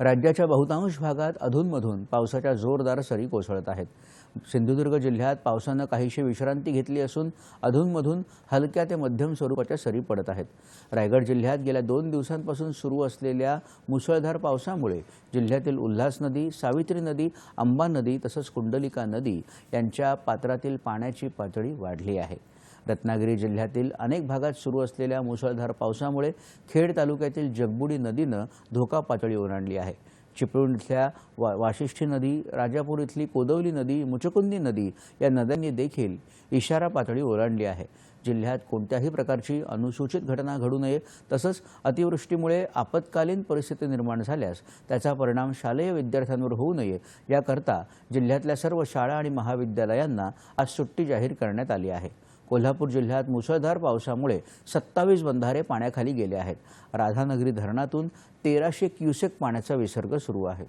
राज्याच्या बहुतांश भागात अधूनमधून पावसाच्या जोरदार सरी कोसळत आहेत. सिंधुदुर्ग जिल्ह्यात पावसानं काहीशी विश्रांती घेतली असून अधूनमधून हलक्या ते मध्यम स्वरूपाच्या सरी पडत आहेत. रायगड जिल्ह्यात गेल्या दोन दिवसांपासून सुरू असलेल्या मुसळधार पावसामुळे जिल्ह्यातील उल्हास नदी सावित्री नदी अंबा नदी तसंच कुंडलिका नदी यांच्या पात्रातील पाण्याची पातळी वाढली आहे. रत्नागिरी जिल्ह्यातील अनेक भागात सुरू असलेल्या मुसळधार पावसामुळे खेड तालुक्यातील जगबुडी नदीनं धोका पातळी ओलांडली आहे चिपळूण इथल्या वा वाशिष्ठी नदी राजापूर इथली कोदवली नदी मुचकुंदी नदी या नद्यांनी देखील इशारा पातळी ओलांडली आहे. जिल्ह्यात कोणत्याही प्रकारची अनुसूचित घटना घडू नये तसंच अतिवृष्टीमुळे आपत्कालीन परिस्थिती निर्माण झाल्यास त्याचा परिणाम शालेय विद्यार्थ्यांवर होऊ नये याकरता जिल्ह्यातल्या सर्व शाळा आणि महाविद्यालयांना आज सुट्टी जाहीर करण्यात आली आहे. कोल्हापूर जिल्ह्यात मुसळधार पावसामुळे सत्तावीस बंधारे पाण्याखाली गेले आहेत. राधानगरी धरणातून तेराशे क्युसेक पाण्याचा विसर्ग सुरू आहे.